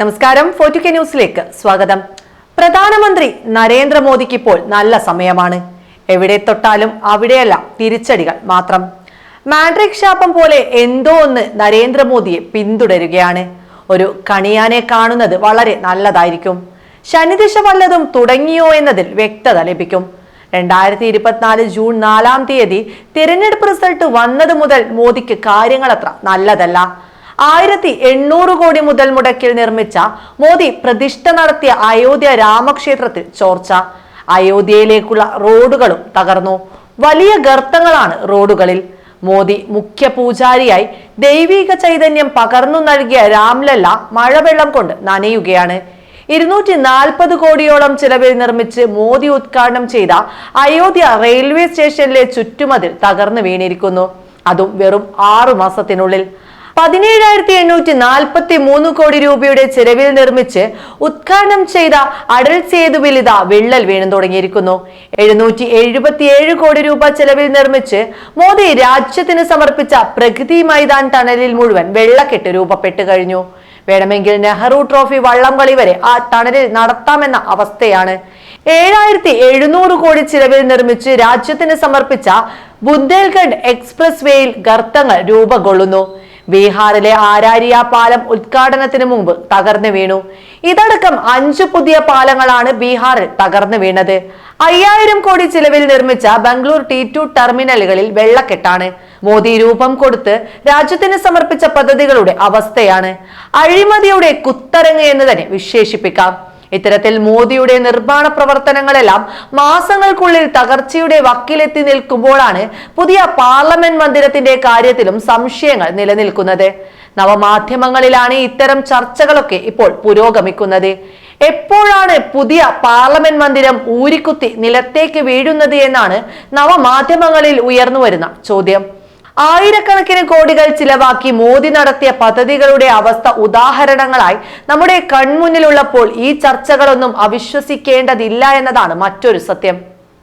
നമസ്കാരം. Forty K ന്യൂസിലേക്ക് സ്വാഗതം. പ്രധാനമന്ത്രി നരേന്ദ്രമോദിക്ക് ഇപ്പോൾ നല്ല സമയമാണ്. എവിടെ തൊട്ടാലും അവിടെയല്ല തിരിച്ചടികൾ മാത്രം. മാട്രിക് ശാപം പോലെ എന്തോ ഒന്ന് നരേന്ദ്രമോദിയെ പിന്തുടരുകയാണ്. ഒരു കണിയാനെ കാണുന്നത് വളരെ നല്ലതായിരിക്കും. ശനിദിശ വല്ലതും തുടങ്ങിയോ എന്നതിൽ വ്യക്തത ലഭിക്കും. രണ്ടായിരത്തി ഇരുപത്തിനാല് ജൂൺ നാലാം തീയതി തിരഞ്ഞെടുപ്പ് റിസൾട്ട് വന്നത് മുതൽ മോദിക്ക് കാര്യങ്ങളത്ര നല്ലതല്ല. ആയിരത്തി എണ്ണൂറ് കോടി മുതൽ മുടക്കിൽ നിർമ്മിച്ച മോദി പ്രതിഷ്ഠ നടത്തിയ അയോധ്യ രാമക്ഷേത്രത്തിൽ ചോർച്ച. അയോധ്യയിലേക്കുള്ള റോഡുകളും തകർന്നു. വലിയ ഗർത്തങ്ങളാണ് റോഡുകളിൽ. മോദി മുഖ്യ പൂജാരിയായി ദൈവീക ചൈതന്യം പകർന്നു നൽകിയ രാംലല്ല മഴവെള്ളം കൊണ്ട് നനയുകയാണ്. ഇരുന്നൂറ്റി നാൽപ്പത് കോടിയോളം ചിലവിൽ നിർമ്മിച്ച് മോദി ഉദ്ഘാടനം ചെയ്ത അയോധ്യ റെയിൽവേ സ്റ്റേഷനിലെ ചുറ്റുമതിൽ തകർന്നു വീണിരിക്കുന്നു. അതും വെറും ആറു മാസത്തിനുള്ളിൽ. പതിനേഴായിരത്തി എണ്ണൂറ്റി നാൽപ്പത്തി മൂന്ന് കോടി രൂപയുടെ ചെലവിൽ നിർമ്മിച്ച് ഉദ്ഘാടനം ചെയ്ത അടൽ സേതുവിൽ ഇതാ വിള്ളൽ വീണു തുടങ്ങിയിരിക്കുന്നു. എഴുന്നൂറ്റി എഴുപത്തിയേഴ് കോടി രൂപ ചെലവിൽ നിർമ്മിച്ച് മോദി രാജ്യത്തിന് സമർപ്പിച്ച പ്രകൃതി മൈതാൻ ടണലിൽ മുഴുവൻ വെള്ളക്കെട്ട് രൂപപ്പെട്ടു കഴിഞ്ഞു. വേണമെങ്കിൽ നെഹ്റു ട്രോഫി വള്ളംകളി വരെ ആ ടണലിൽ നടത്താമെന്ന അവസ്ഥയാണ്. ഏഴായിരത്തി എഴുന്നൂറ് കോടി ചിലവിൽ നിർമ്മിച്ച് രാജ്യത്തിന് സമർപ്പിച്ച ബുന്ദേൽഖണ്ഡ് എക്സ്പ്രസ് വേയിൽ ഗർത്തങ്ങൾ രൂപം കൊള്ളുന്നു. ബീഹാറിലെ ആരാരിയ പാലം ഉദ്ഘാടനത്തിന് മുമ്പ് തകർന്നു വീണു. ഇതടക്കം അഞ്ചു പുതിയ പാലങ്ങളാണ് ബീഹാറിൽ തകർന്നു വീണത്. അയ്യായിരം കോടി ചിലവിൽ നിർമ്മിച്ച ബംഗളൂർ ടി ടു ടെർമിനലുകളിൽ വെള്ളക്കെട്ടാണ്. മോദി രൂപം കൊടുത്ത് രാജ്യത്തിന് സമർപ്പിച്ച പദ്ധതികളുടെ അവസ്ഥയാണ്. അഴിമതിയുടെ കുത്തരങ്ങ് എന്ന് തന്നെ വിശേഷിപ്പിക്കാം. ഇത്തരത്തിൽ മോദിയുടെ നിർമ്മാണ പ്രവർത്തനങ്ങളെല്ലാം മാസങ്ങൾക്കുള്ളിൽ തകർച്ചയുടെ വക്കിലെത്തി നിൽക്കുമ്പോഴാണ് പുതിയ പാർലമെന്റ് മന്ദിരത്തിന്റെ കാര്യത്തിലും സംശയങ്ങൾ നിലനിൽക്കുന്നത്. നവമാധ്യമങ്ങളിലാണ് ഇത്തരം ചർച്ചകളൊക്കെ ഇപ്പോൾ പുരോഗമിക്കുന്നത്. എപ്പോഴാണ് പുതിയ പാർലമെന്റ് മന്ദിരം ഊരിക്കുത്തി നിലത്തേക്ക് വീഴുന്നത് എന്നാണ് നവമാധ്യമങ്ങളിൽ ഉയർന്നു വരുന്ന ചോദ്യം. ആയിരക്കണക്കിന് കോടികൾ ചിലവാക്കി മോദി നടത്തിയ പദ്ധതികളുടെ അവസ്ഥ ഉദാഹരണങ്ങളായി നമ്മുടെ കൺമുന്നിലുള്ളപ്പോൾ ഈ ചർച്ചകളൊന്നും അവിശ്വസിക്കേണ്ടതില്ല എന്നതാണ് മറ്റൊരു സത്യം.